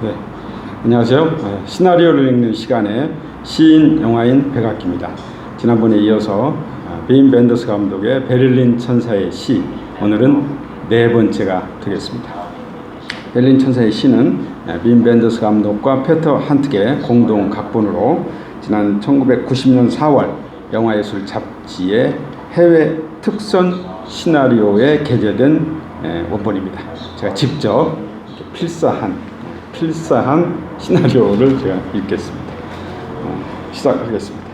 네. 안녕하세요. 네, 시나리오를 읽는 시간에 시인 영화인 백악기입니다. 지난번에 이어서 아, 베인 벤더스 감독의 베를린 천사의 시 오늘은 네 번째가 되겠습니다. 베를린 천사의 시는 아, 빈 벤더스 감독과 페터 한트의 공동 각본으로 지난 1990년 4월 영화예술 잡지의 해외 특선 시나리오에 게재된 에, 원본입니다. 제가 직접 필사한 필사한 시나리오를 제가 읽겠습니다. 어, 시작하겠습니다.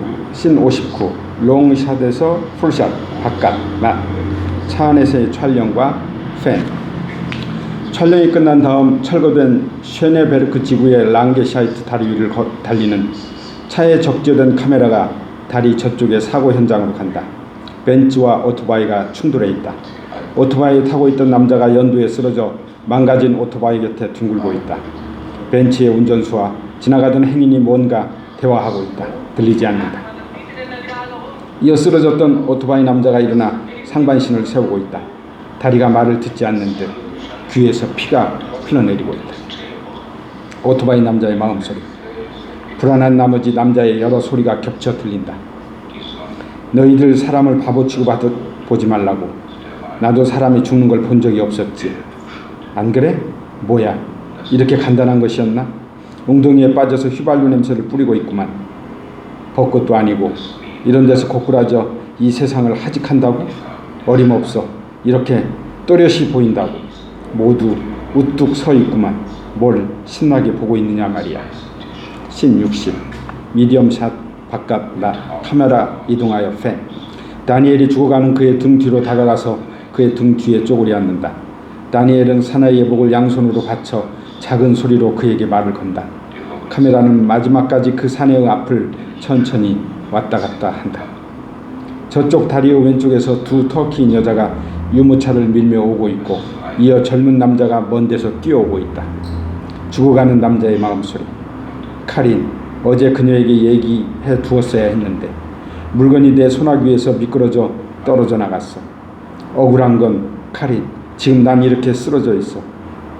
어, 신 59, 롱샷에서 풀샷, 바깥, 맛, 차 안에서의 촬영과 팬. 촬영이 끝난 다음 철거된 쉐네베르크 지구의 랑게샤이트 다리 위를 거- 달리는 차에 적재된 카메라가 다리 저쪽의 사고 현장으로 간다. 벤츠와 오토바이가 충돌해 있다. 오토바이 타고 있던 남자가 연두에 쓰러져 망가진 오토바이 곁에 둥글고 있다. 벤츠의 운전수와 지나가던 행인이 뭔가 대화하고 있다. 들리지 않는다. 이어 쓰러졌던 오토바이 남자가 일어나 상반신을 세우고 있다. 다리가 말을 듣지 않는 듯 귀에서 피가 흘러내리고 있다. 오토바이 남자의 마음소리. 불안한 나머지 남자의 여러 소리가 겹쳐 들린다. 너희들 사람을 바보 취급하듯 보지 말라고. 나도 사람이 죽는 걸 본 적이 없었지. 안 그래? 뭐야? 이렇게 간단한 것이었나? 웅덩이에 빠져서 휘발유 냄새를 뿌리고 있구만. 벚꽃도 아니고 이런 데서 고꾸라져 이 세상을 하직한다고? 어림없어. 이렇게 또렷이 보인다고. 모두 우뚝 서 있구만. 뭘 신나게 보고 있느냐 말이야. 신 60. 미디엄샷 바깥 나 카메라 이동하여 팬. 다니엘이 죽어가는 그의 등 뒤로 다가가서 그의 등 뒤에 쪼그리 앉는다. 다니엘은 사나이의 목을 양손으로 받쳐 작은 소리로 그에게 말을 건다. 카메라는 마지막까지 그 사내의 앞을 천천히 왔다 갔다 한다. 저쪽 다리의 왼쪽에서 두 터키인 여자가 유모차를 밀며 오고 있고 이어 젊은 남자가 먼 데서 뛰어오고 있다. 죽어가는 남자의 마음소리. 카린, 어제 그녀에게 얘기해 두었어야 했는데 물건이 내 소나기 위에서 미끄러져 떨어져 나갔어. 억울한 건 카린, 지금 난 이렇게 쓰러져 있어.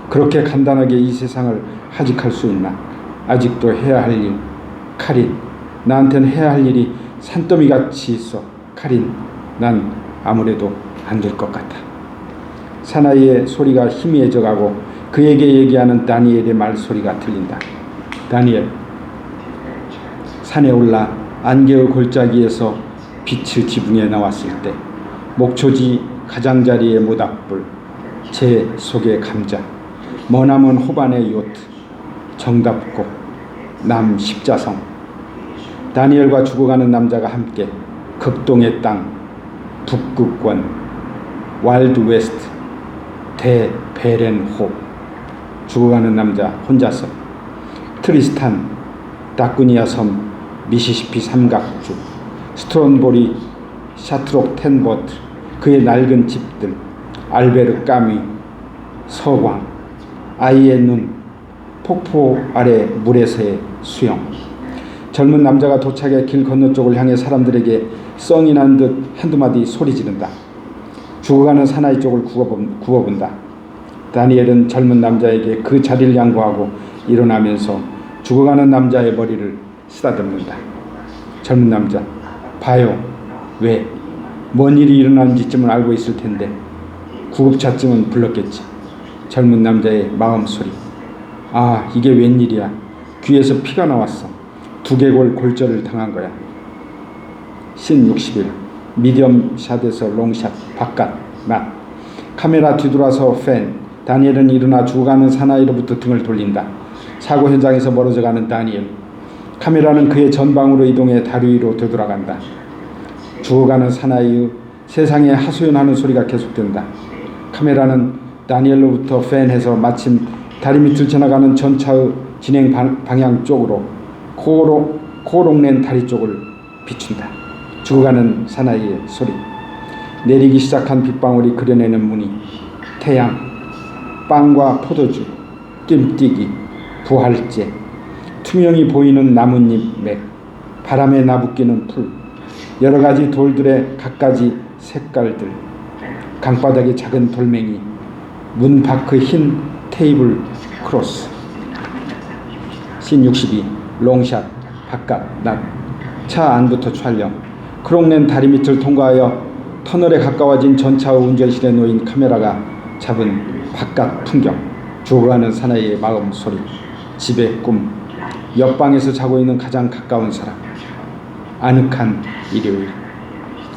그렇게 간단하게 이 세상을 하직할 수 있나? 아직도 해야 할 일. 카린, 나한테는 해야 할 일이 산더미 같이 있어. 카린, 난 아무래도 안 될 것 같아. 사나이의 소리가 희미해져 가고 그에게 얘기하는 다니엘의 말소리가 들린다. 다니엘, 산에 올라 안개의 골짜기에서 빛의 지붕에 나왔을 때 목초지 가장자리의 모닥불, 제 속의 감자, 머나먼 호반의 요트, 정답고 남 십자성, 다니엘과 죽어가는 남자가 함께 극동의 땅, 북극권, 와일드 웨스트, 대베렌호, 죽어가는 남자 혼자서, 트리스탄, 다꾸니아 섬, 미시시피 삼각주, 스트론보리, 샤트록 텐버트, 그의 낡은 집들, 알베르 까미, 서광, 아이의 눈, 폭포 아래 물에서의 수영. 젊은 남자가 도착해 길 건너쪽을 향해 사람들에게 썽이 난 듯 한두 마디 소리 지른다. 죽어가는 사나이 쪽을 구워본, 구워본다. 다니엘은 젊은 남자에게 그 자리를 양보하고 일어나면서 죽어가는 남자의 머리를 쓰다듬는다. 젊은 남자, 봐요. 왜? 뭔 일이 일어나는지쯤은 알고 있을 텐데 구급차쯤은 불렀겠지. 젊은 남자의 마음 소리. 아, 이게 웬일이야. 귀에서 피가 나왔어. 두개골 골절을 당한 거야. 신 60일. 미디엄 샷에서 롱샷. 바깥. 맛. 카메라 뒤돌아서 팬. 다니엘은 일어나 죽어가는 사나이로부터 등을 돌린다. 사고 현장에서 멀어져 가는 다니엘. 카메라는 그의 전방으로 이동해 다리 위로 되돌아간다. 죽어가는 사나이의 세상에 하소연하는 소리가 계속된다. 카메라는 다니엘로부터 팬해서 마침 다리 밑을 지나가는 전차의 진행 방- 방향 쪽으로 코로 코롱낸 다리 쪽을 비춘다. 죽어가는 사나이의 소리. 내리기 시작한 빗방울이 그려내는 무늬. 태양, 빵과 포도주, 뜀뛰기, 부활제, 투명히 보이는 나뭇잎 맥, 바람에 나부끼는 풀, 여러 가지 돌들의 갖가지 색깔들, 강바닥의 작은 돌멩이, 문 밖의 흰 테이블 크로스 씬62 롱샷 바깥 낮 차 안부터 촬영 크롱낸 다리 밑을 통과하여 터널에 가까워진 전차의 운전실에 놓인 카메라가 잡은 바깥 풍경 죽어가는 사나이의 마음 소리 집의 꿈 옆방에서 자고 있는 가장 가까운 사람 아늑한 일요일.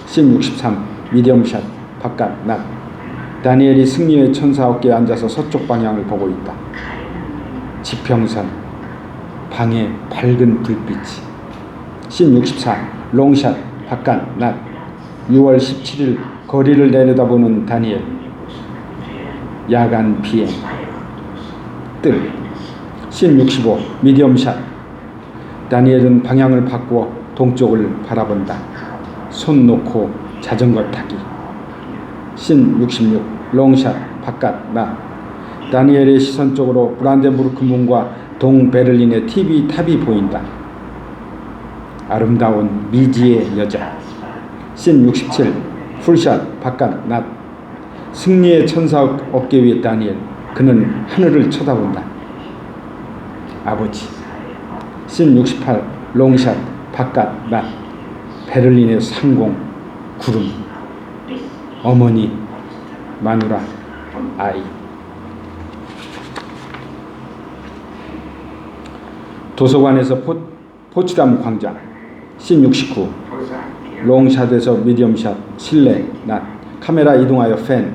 씬 63 미디엄 샷 바깥 낮. 다니엘이 승리의 천사 어깨에 앉아서 서쪽 방향을 보고 있다. 지평선. 방에 밝은 불빛이. 씬64 롱샷. 바깥 낮. 6월 17일 거리를 내려다보는 다니엘. 야간 비행 뜰씬65 미디엄샷. 다니엘은 방향을 바꾸어 동쪽을 바라본다. 손 놓고 자전거 타기 신 66 롱샷 바깥 나. 다니엘의 시선 쪽으로 브란덴부르크 문과 동베를린의 TV 탑이 보인다. 아름다운 미지의 여자. 신 67 풀샷 바깥 낮 승리의 천사 어깨 위에 다니엘. 그는 하늘을 쳐다본다. 아버지. 신 68 롱샷 바깥 낮 베를린의 상공 구름 어머니 마누라 아이. 도서관에서 포, 포츠담 광장 씬 69 롱샷에서 미디엄샷 실내 낮. 카메라 이동하여 팬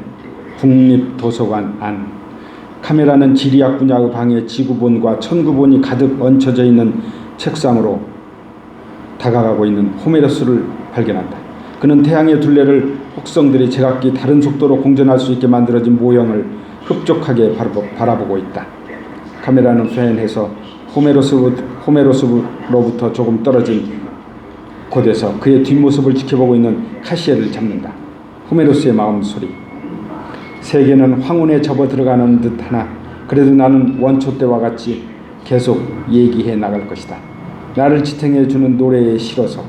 국립도서관 안. 카메라는 지리학 분야의 방에 지구본과 천구본이 가득 얹혀져 있는 책상으로 다가가고 있는 호메로스를 발견한다. 그는 태양의 둘레를 혹성들이 제각기 다른 속도로 공전할 수 있게 만들어진 모형을 흡족하게 바라보고 있다. 카메라는 호메로스, 호메로스로부터 조금 떨어진 곳에서 그의 뒷모습을 지켜보고 있는 카시에를 잡는다. 호메로스의 마음 소리. 세계는 황혼에 접어 들어가는 듯 하나 그래도 나는 원초 때와 같이 계속 얘기해 나갈 것이다. 나를 지탱해 주는 노래에 실어서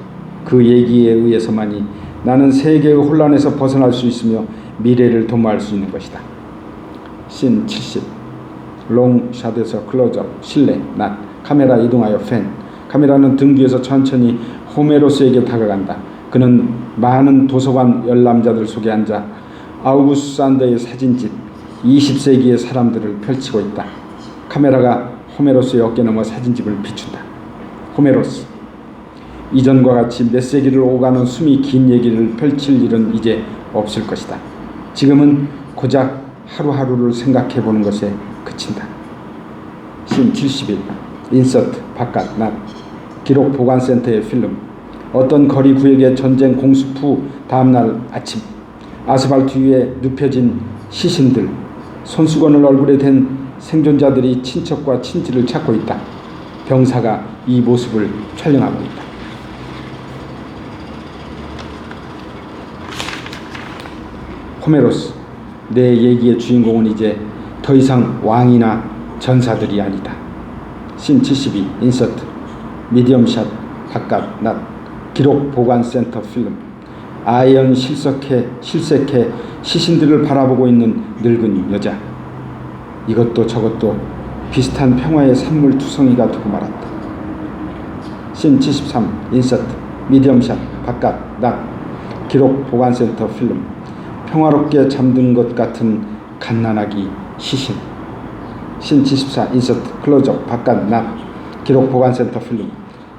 그 얘기에 의해서만이 나는 세계의 혼란에서 벗어날 수 있으며 미래를 도모할 수 있는 것이다. 씬 70. 롱샷에서 클로즈업, 실내, 낮, 카메라 이동하여 팬. 카메라는 등 뒤에서 천천히 호메로스에게 다가간다. 그는 많은 도서관 열람자들 속에 앉아 아우구스 산더의 사진집 20세기의 사람들을 펼치고 있다. 카메라가 호메로스의 어깨 너머 사진집을 비춘다. 호메로스. 이전과 같이 몇 세기를 오가는 숨이 긴 얘기를 펼칠 일은 이제 없을 것이다. 지금은 고작 하루하루를 생각해 보는 것에 그친다. 신 71. 인서트 바깥 낮 기록 보관센터의 필름 어떤 거리 구역의 전쟁 공습 후 다음날 아침 아스팔트 위에 눕혀진 시신들 손수건을 얼굴에 댄 생존자들이 친척과 친지를 찾고 있다. 병사가 이 모습을 촬영하고 있다. 호메로스, 내 얘기의 주인공은 이제 더 이상 왕이나 전사들이 아니다. 신 72, 인서트, 미디엄샷, 바깥, 낮, 기록 보관 센터 필름, 아이언 실석해, 실색해 시신들을 바라보고 있는 늙은 여자. 이것도 저것도 비슷한 평화의 산물 투성이가 되고 말았다. 신 73, 인서트, 미디엄샷, 바깥, 낮, 기록 보관 센터 필름, 평화롭게 잠든 것 같은 갓난아기 시신. 신 74 인서트 클로즈업 바깥 낮 기록 보관센터 필름.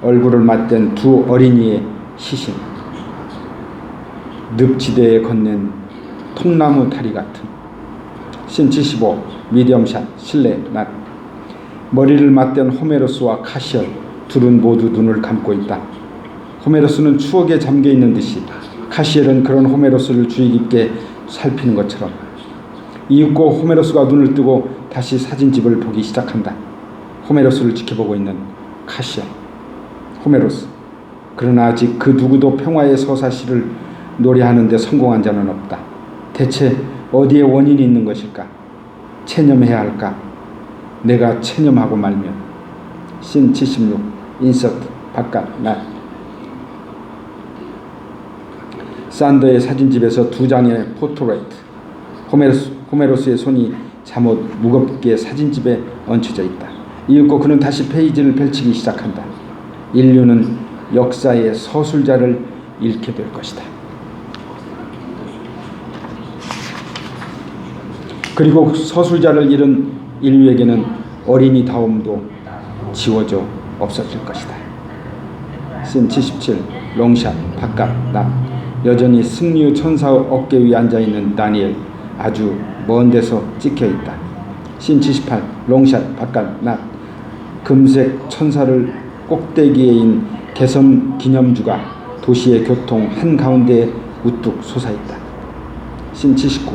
얼굴을 맞댄 두 어린이의 시신. 늪지대에 건넨 통나무 다리 같은. 신 75 미디엄샷 실내 낮 머리를 맞댄 호메로스와 카시얼. 둘은 모두 눈을 감고 있다. 호메로스는 추억에 잠겨 있는 듯이 카시엘은 그런 호메로스를 주의 깊게 살피는 것처럼 이윽고 호메로스가 눈을 뜨고 다시 사진집을 보기 시작한다. 호메로스를 지켜보고 있는 카시엘. 호메로스. 그러나 아직 그 누구도 평화의 서사시를 노래하는데 성공한 자는 없다. 대체 어디에 원인이 있는 것일까? 체념해야 할까? 내가 체념하고 말면. 신 76. 인서트. 바깥. 날. 산더의 사진집에서 두 장의 포트레이트. 호메로스, 호메로스의 손이 잠옷 무겁게 사진집에 얹혀져 있다. 이윽고 그는 다시 페이지를 펼치기 시작한다. 인류는 역사의 서술자를 잃게 될 것이다. 그리고 서술자를 잃은 인류에게는 어린이 다움도 지워져 없어질 것이다. 씬 77 롱샷 바깥 나 여전히 승류 천사의 어깨 위에 앉아 있는 다니엘 아주 먼 데서 찍혀 있다. 씬78 롱샷 바깥 나 금색 천사를 꼭대기에 인 개선 기념주가 도시의 교통 한 가운데에 우뚝 솟아 있다. 씬79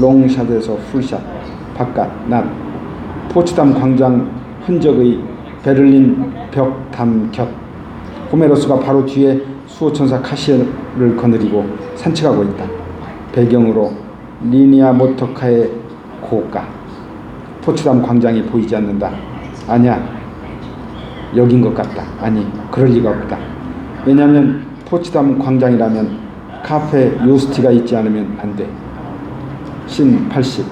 롱샷에서 풀샷 바깥 낫 포츠담 광장 흔적의 베를린 벽담 곁 호메로스가 바로 뒤에 수호천사 카시엘을 거느리고 산책하고 있다. 배경으로 리니아 모터카의 고가 포츠담 광장이 보이지 않는다. 아니야 여긴 것 같다. 아니 그럴 리가 없다. 왜냐하면 포츠담 광장이라면 카페 요스티가 있지 않으면 안 돼. 신 80,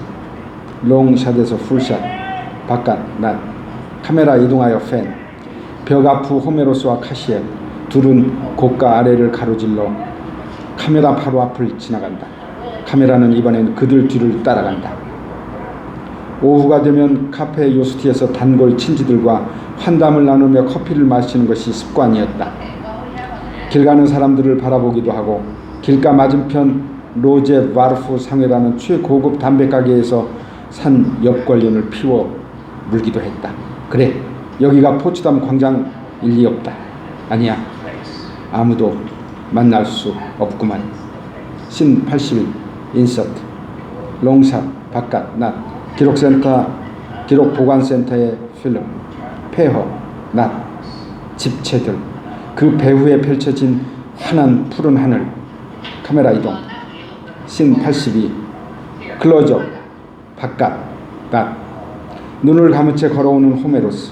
롱샷에서 풀샷, 바깥, 낮, 카메라 이동하여 팬, 벽 앞후 호메로스와 카시엘, 둘은 고가 아래를 가로질러 카메라 바로 앞을 지나간다. 카메라는 이번엔 그들 뒤를 따라간다. 오후가 되면 카페 요스티에서 단골 친지들과 환담을 나누며 커피를 마시는 것이 습관이었다. 길 가는 사람들을 바라보기도 하고 길가 맞은편 로제 바르프 상회라는 최고급 담배 가게에서 산 옆걸림을 피워 물기도 했다. 그래, 여기가 포츠담 광장일 리 없다. 아니야, 아무도 만날 수 없구만. 신 81, 인서트, 롱샷, 바깥, 낮, 기록센터, 기록 보관센터의 필름, 폐허, 낮, 집체들, 그 배후에 펼쳐진 환한 푸른 하늘, 카메라 이동, 신 82, 클로저, 바깥, 낮, 눈을 감은 채 걸어오는 호메로스,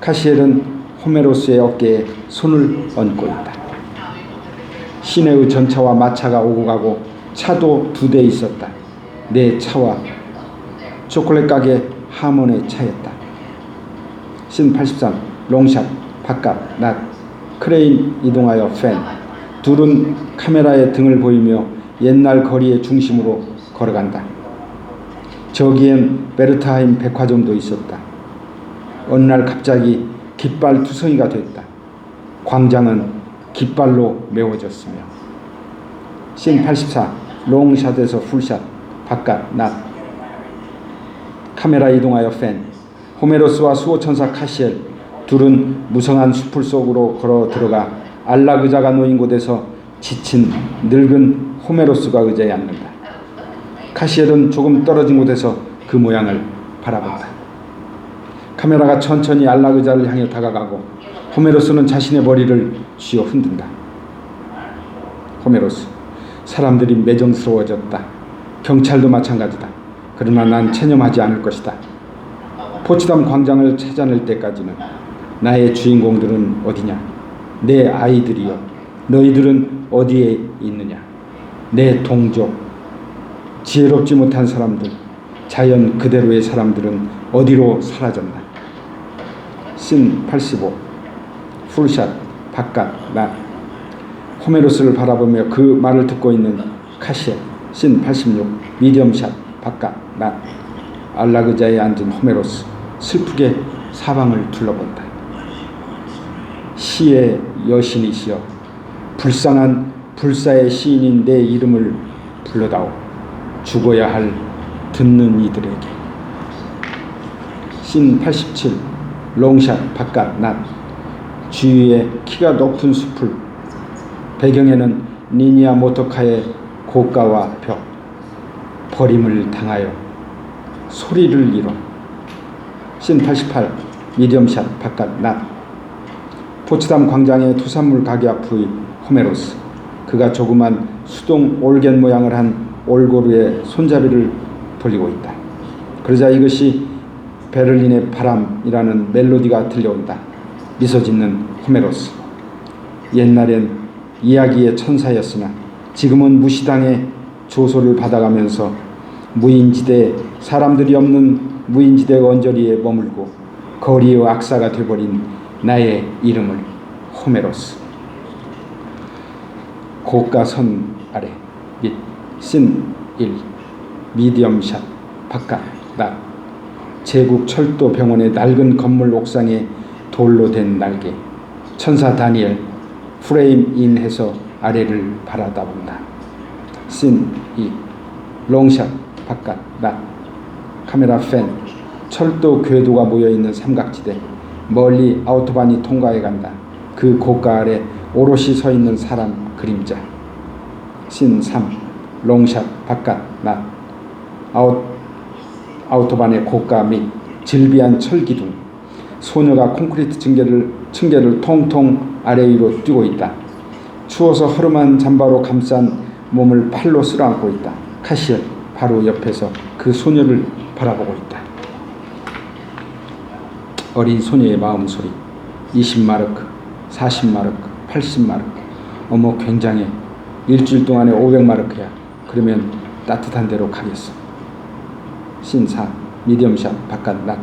카시엘은 호메로스의 어깨에 손을 얹고 있다. 시내의 전차와 마차가 오고 가고 차도 두 대 있었다. 내 차와 초콜릿 가게 하몬의 차였다. 신 83, 롱샷, 바깥, 낮, 크레인 이동하여 팬. 둘은 카메라에 등을 보이며 옛날 거리의 중심으로 걸어간다. 저기엔 베르타임 백화점도 있었다. 어느 날 갑자기 깃발 투성이가 됐다. 광장은 깃발로 메워졌으며 신 84 롱샷에서 풀샷 바깥 낮 카메라 이동하여 팬 호메로스와 수호천사 카시엘 둘은 무성한 숲을 속으로 걸어 들어가 안락의자가 놓인 곳에서 지친 늙은 호메로스가 의자에 앉는다. 카시엘은 조금 떨어진 곳에서 그 모양을 바라본다. 카메라가 천천히 안락의자를 향해 다가가고 호메로스는 자신의 머리를 쥐어 흔든다. 호메로스, 사람들이 매정스러워졌다. 경찰도 마찬가지다. 그러나 난 체념하지 않을 것이다. 포츠담 광장을 찾아낼 때까지는 나의 주인공들은 어디냐? 내 아이들이여, 너희들은 어디에 있느냐? 내 동족, 지혜롭지 못한 사람들, 자연 그대로의 사람들은 어디로 사라졌나? 신 85, 풀샷, 바깥, 나. 호메로스를 바라보며 그 말을 듣고 있는 카시엘, 신 86, 미디엄샷, 바깥, 나. 알라그자에 앉은 호메로스, 슬프게 사방을 둘러본다. 시의 여신이시여, 불쌍한 불사의 시인인 내 이름을 불러다오. 죽어야 할 듣는 이들에게. 신 87, 롱샷, 바깥, 낮. 주위에 키가 높은 숲을, 배경에는 니니아 모토카의 고가와 벽, 버림을 당하여 소리를 잃어. 신 88, 미디엄샷, 바깥, 낮. 포츠담 광장의 투산물 가게 앞의 호메로스. 그가 조그만 수동 올겐 모양을 한 올고르의 손잡이를 돌리고 있다. 그러자 이것이 베를린의 바람이라는 멜로디가 들려온다. 미소 짓는 호메로스. 옛날엔 이야기의 천사였으나 지금은 무시당의 조소를 받아가면서 무인지대 사람들이 없는 무인지대 언저리에 머물고 거리의 악사가 돼버린 나의 이름을 호메로스. 고가 선 아래 밑씬1 미디엄샷 바깥 낮 제국 철도 병원의 낡은 건물 옥상에 돌로 된 날개 천사 다니엘 프레임 인 해서 아래를 바라다 본다. 씬2 롱샷 바깥 낮. 카메라 팬 철도 궤도가 모여있는 삼각지대. 멀리 아우토반이 통과해 간다. 그 고가 아래 오롯이 서 있는 사람 그림자. 씬 3 롱샷 바깥 낮. 아웃, 아우토반의 고가 및 질비한 철기둥 소녀가 콘크리트 층계를, 층계를 통통 아래 위로 뛰고 있다. 추워서 허름한 잠바로 감싼 몸을 팔로 쓸어안고 있다. 카시엘 바로 옆에서 그 소녀를 바라보고 있다. 어린 소녀의 마음 소리 20마르크, 40마르크, 80마르크 어머 굉장해 일주일 동안에 500마르크야 그러면 따뜻한 데로 가겠어 신사 미디엄샷 바깥 낮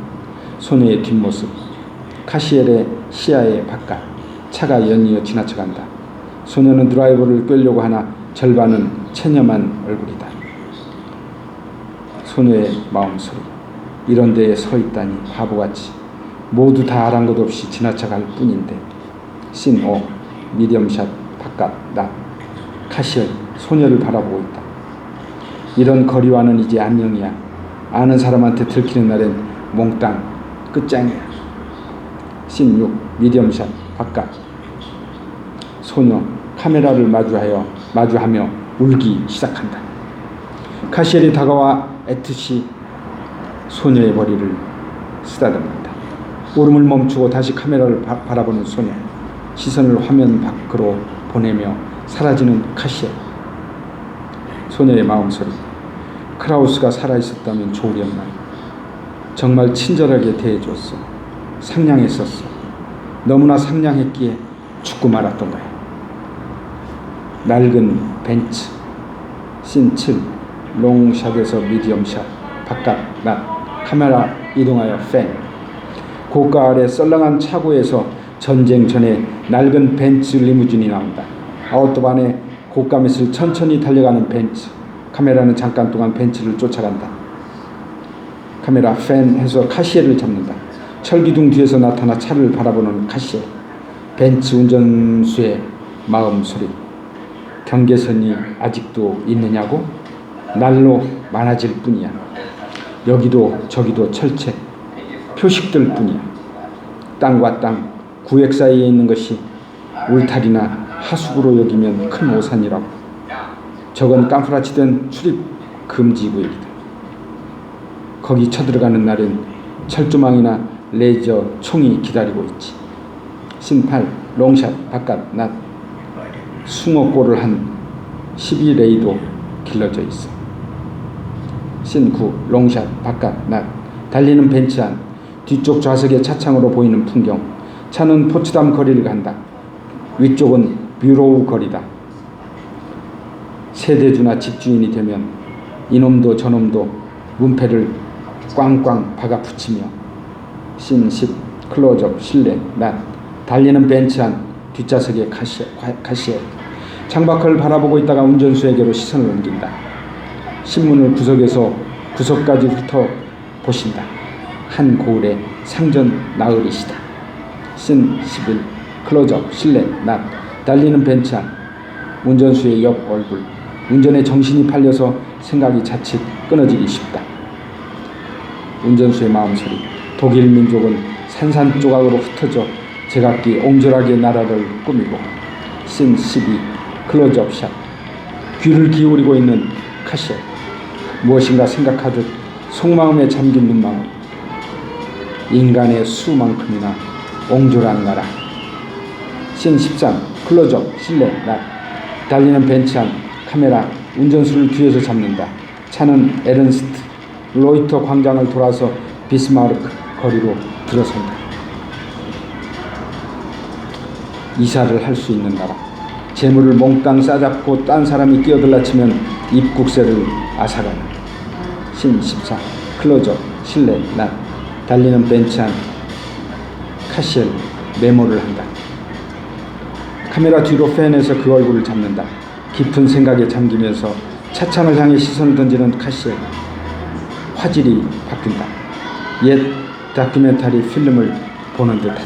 소녀의 뒷모습 카시엘의 시야의 바깥 차가 연이어 지나쳐간다 소녀는 드라이버를 끌려고 하나 절반은 체념한 얼굴이다 소녀의 마음 소리 이런 데에 서 있다니 바보같이 모두 다 아랑 것 없이 지나쳐갈 뿐인데 씬 5 미디엄샷 바깥 낮 카시엘 소녀를 바라보고 있다. 이런 거리와는 이제 안녕이야. 아는 사람한테 들키는 날엔 몽땅 끝장이야. 씬6 미디엄샷 바깥 소녀 카메라를 마주하여 마주하며 울기 시작한다. 카시엘이 다가와 애투시 소녀의 머리를 쓰다듬는다. 울음을 멈추고 다시 카메라를 바, 바라보는 소녀. 시선을 화면 밖으로 보내며 사라지는 카시엘. 소녀의 마음소리. 크라우스가 살아있었다면 좋으련만. 정말 친절하게 대해줬어. 상냥했었어. 너무나 상냥했기에 죽고 말았던 거야. 낡은 벤츠. 씬7 롱샷에서 미디엄샷. 바깥 낮. 카메라 이동하여 팬. 고가 아래 썰렁한 차고에서 전쟁 전에 낡은 벤츠 리무진이 나온다. 아웃도반에 고가밋을 천천히 달려가는 벤츠. 카메라는 잠깐 동안 벤츠를 쫓아간다. 카메라 팬 해서 카시엘을 잡는다. 철기둥 뒤에서 나타나 차를 바라보는 카시엘. 벤츠 운전수의 마음 소리. 경계선이 아직도 있느냐고? 날로 많아질 뿐이야. 여기도 저기도 철책. 표식들 뿐이야. 땅과 땅, 구획 사이에 있는 것이 울타리나 하수구로 여기면 큰 오산이라고. 저건 깜프라치된 출입 금지 구역이다. 거기 쳐들어가는 날엔 철조망이나 레이저 총이 기다리고 있지. 신팔 롱샷 바깥 낮 숭어골을 한 12레이도 길러져 있어. 신구 롱샷 바깥 낮 달리는 벤치 안 뒤쪽 좌석의 차창으로 보이는 풍경 차는 포츠담 거리를 간다. 위쪽은 뷰로우 거리다. 세대주나 집주인이 되면 이놈도 저놈도 문패를 꽝꽝 박아 붙이며 신10 클로즈업 실내 낮 달리는 벤치 안 뒷좌석의 카시에, 카시에 창밖을 바라보고 있다가 운전수에게로 시선을 옮긴다. 신문을 구석에서 구석까지 훑어 보신다. 한 고을의 상전 나으리시다. 신 11 클로즈업 실내 낮 달리는 벤치 안 운전수의 옆 얼굴 운전에 정신이 팔려서 생각이 자칫 끊어지기 쉽다. 운전수의 마음소리 독일 민족은 산산조각으로 흩어져 제각기 옹졸하게 나라를 꾸미고 신12 클로즈업 샷 귀를 기울이고 있는 카시엘 무엇인가 생각하듯 속마음에 잠긴 눈망울 인간의 수만큼이나 옹졸한 나라. 신13 클로즈업 실내 낮 달리는 벤치 안 카메라 운전수를 뒤에서 잡는다. 차는 에른스트 로이터 광장을 돌아서 비스마르크 거리로 들어선다 이사를 할 수 있는 나라 재물을 몽땅 싸잡고 딴 사람이 끼어들라 치면 입국세를 앗아가는 신 14. 클로저, 실내, 낫. 달리는 벤치 안. 카시엘, 메모를 한다. 카메라 뒤로 팬에서 그 얼굴을 잡는다. 깊은 생각에 잠기면서 차창을 향해 시선을 던지는 카시엘. 화질이 바뀐다. 옛 다큐멘터리 필름을 보는 듯하다.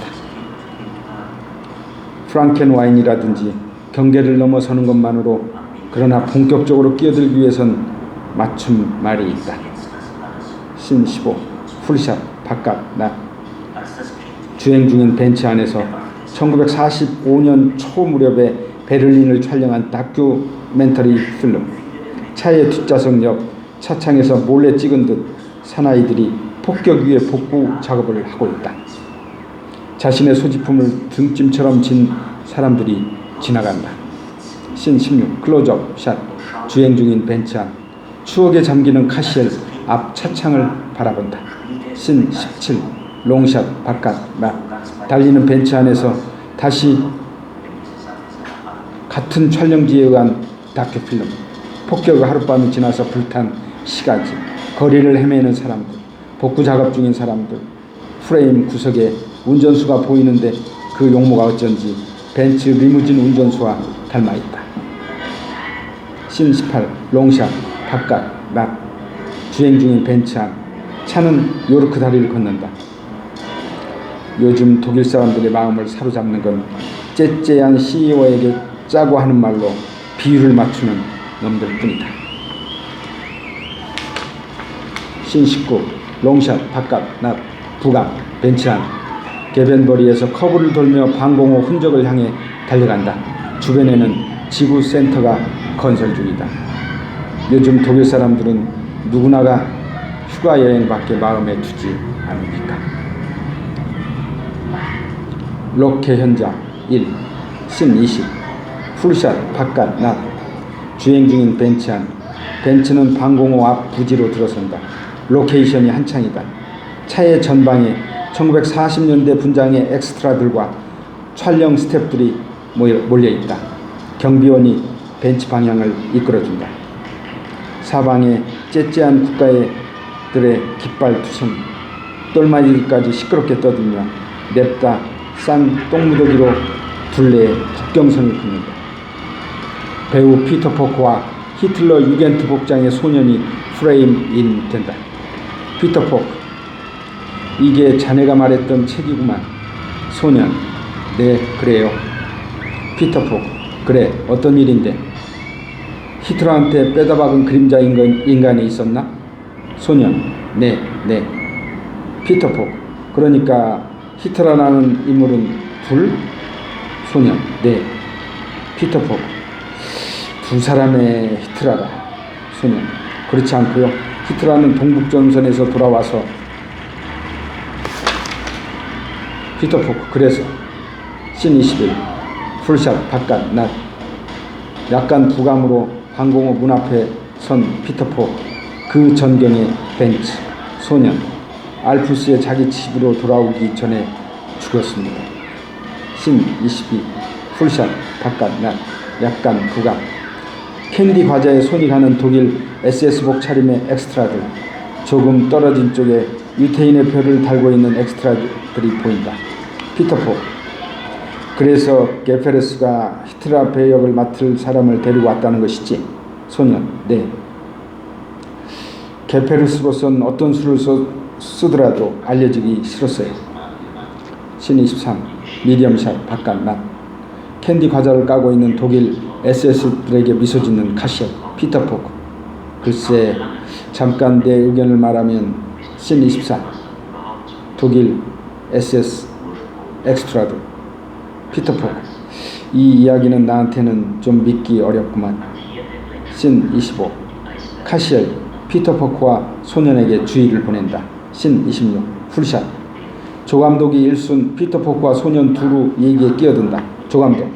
프랑켄 와인이라든지 경계를 넘어서는 것만으로 그러나 본격적으로 끼어들기 위해선 맞춤 말이 있다. 신 15. 풀샷 바깥 나 주행 중인 벤치 안에서 1945년 초 무렵에 베를린을 촬영한 다큐멘터리 필름 차의 뒷좌석 옆 차창에서 몰래 찍은 듯 사나이들이 폭격 위에 복구 작업을 하고 있다. 자신의 소지품을 등짐처럼 진 사람들이 지나간다. 신 16 클로즈업 샷 주행 중인 벤츠 안 추억에 잠기는 카시엘 앞 차창을 바라본다. 신 17 롱샷 바깥 막 달리는 벤츠 안에서 다시 같은 촬영지에 의한 다큐 필름 폭격 하룻밤이 지나서 불탄 시가지 거리를 헤매는 사람들 복구 작업 중인 사람들 프레임 구석에 운전수가 보이는데 그 용모가 어쩐지 벤츠 리무진 운전수와 닮아 있다. 신 18 롱샷 바깥 낮 주행 중인 벤츠 안 차는 요르크 다리를 건넌다. 요즘 독일 사람들의 마음을 사로잡는 건 째째한 CEO에게 짜고 하는 말로 비유를 맞추는 놈들 뿐이다. 신 19 롱샷 바깥 낮 부각 벤츠 안 개변거리에서 커브를 돌며 방공호 흔적을 향해 달려간다. 주변에는 지구 센터가 건설 중이다. 요즘 독일 사람들은 누구나가 휴가 여행밖에 마음에 두지 않으니까. 로케 현장 1. 신 20. 풀샷 바깥 낮. 주행 중인 벤츠 안. 벤츠는 방공호 앞 부지로 들어선다. 로케이션이 한창이다. 차의 전방에 1940년대 분장의 엑스트라들과 촬영 스태프들이 몰려 있다. 경비원이 벤치 방향을 이끌어준다. 사방에 째째한 국가들의 깃발 투성, 똘마니까지 시끄럽게 떠들며 냅다 싼 똥무더기로 둘레에 국경선을 긋는다. 배우 피터 포크와 히틀러 유겐트 복장의 소년이 프레임인 된다. 피터 포크 이게 자네가 말했던 책이구만. 소년. 네, 그래요. 피터 폭. 그래, 어떤 일인데? 히틀러한테 빼다 박은 그림자 인간, 인간이 있었나? 소년. 네, 네. 피터 폭. 그러니까 히틀러라는 인물은 둘? 소년. 네. 피터 폭. 두 사람의 히틀러라. 소년. 그렇지 않고요. 히틀러는 동북전선에서 돌아와서 피터 포크 그래서 신21 풀샷 바깥 낮 약간 부감으로 항공호 문 앞에 선 피터 포크 그 전경의 벤츠 소년 알프스의 자기 집으로 돌아오기 전에 죽었습니다. 신22 풀샷 바깥 낮 약간 부감 캔디 과자에 손이 가는 독일 SS복 차림의 엑스트라들 조금 떨어진 쪽에 유태인의 표를 달고 있는 엑스트라들이 보인다. 피터포. 그래서 게페르스가 히트라 배역을 맡을 사람을 데리고 왔다는 것이지. 소년. 네. 게페르스로선 어떤 수를 써, 쓰더라도 알려지기 싫었어요. 신 23. 미디엄샷 바깥 낮. 캔디 과자를 까고 있는 독일 SS들에게 미소 짓는 카시엘 피터 포크. 글쎄 잠깐 내 의견을 말하면 신 24. 독일 SS 엑스트라드 피터 포크 이 이야기는 나한테는 좀 믿기 어렵구만 신25 카시엘 피터 포크와 소년에게 주의를 보낸다 신26 풀샷 조 감독이 일순 피터 포크와 소년 두루 얘기에 끼어든다 조감독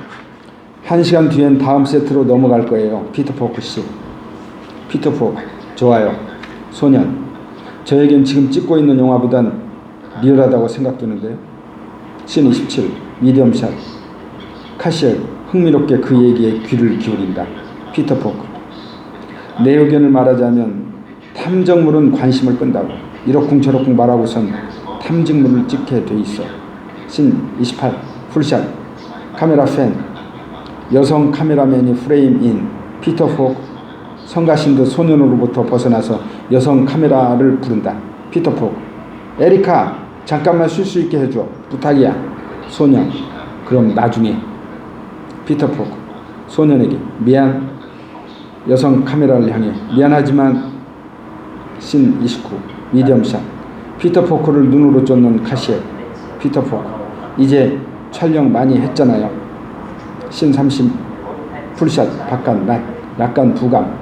한 시간 뒤엔 다음 세트로 넘어갈 거예요. 피터 포크 씨 피터 포크 좋아요. 소년. 저에겐 지금 찍고 있는 영화보단 리얼하다고 생각되는데요 신27 미디엄샷. 카시엘 흥미롭게 그 얘기에 귀를 기울인다. 피터 포크. 내 의견을 말하자면 탐정물은 관심을 끈다고. 이러쿵저러쿵 말하고선 탐정물을 찍게 돼 있어. 신28 풀샷 카메라 팬 여성 카메라맨이 프레임 인 피터 폭 성가신 듯 소년으로부터 벗어나서 여성 카메라를 부른다. 피터 폭 에리카 잠깐만 쉴 수 있게 해줘. 부탁이야. 소년. 그럼 나중에. 피터 폭 소년에게 미안. 여성 카메라를 향해 미안하지만 신 29 미디엄샷. 피터 포크를 눈으로 쫓는 카시엘 피터 포크. 이제 촬영 많이 했잖아요. 신 30 풀샷 바깥 낫 약간 부감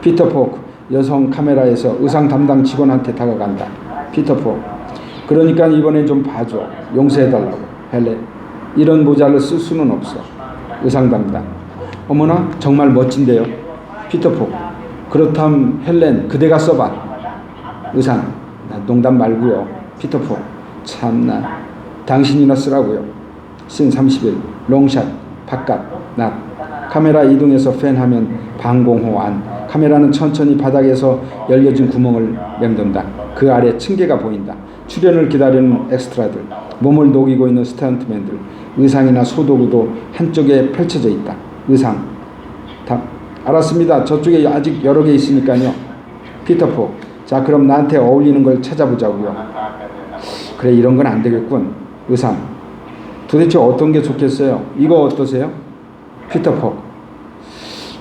피터 포크 여성 카메라에서 의상 담당 직원한테 다가간다. 피터 포크. 그러니까 이번엔 좀 봐줘. 용서해달라고. 헬렌 이런 모자를 쓸 수는 없어. 의상 담당. 어머나 정말 멋진데요. 피터 포크. 그렇담 헬렌 그대가 써봐. 의상. 나 농담 말고요. 피터 포크. 참나. 당신이나 쓰라고요 신31 롱샷 바깥 낫 카메라 이동해서 팬하면 방공호 안. 카메라는 천천히 바닥에서 열려진 구멍을 맴돈다. 그 아래 층계가 보인다. 출연을 기다리는 엑스트라들 몸을 녹이고 있는 스타운트맨들. 의상이나 소도구도 한쪽에 펼쳐져 있다. 의상. 답. 알았습니다. 저쪽에 아직 여러 개 있으니까요. 피터포. 자 그럼 나한테 어울리는 걸 찾아보자고요. 그래 이런 건 안 되겠군. 의상 도대체 어떤 게 좋겠어요? 이거 어떠세요? 피터포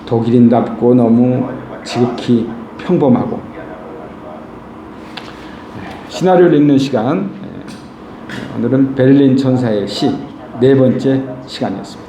독일인답고 너무 지극히 평범하고. 시나리오를 읽는 시간. 오늘은 베를린 천사의 시 네 번째 시간이었습니다.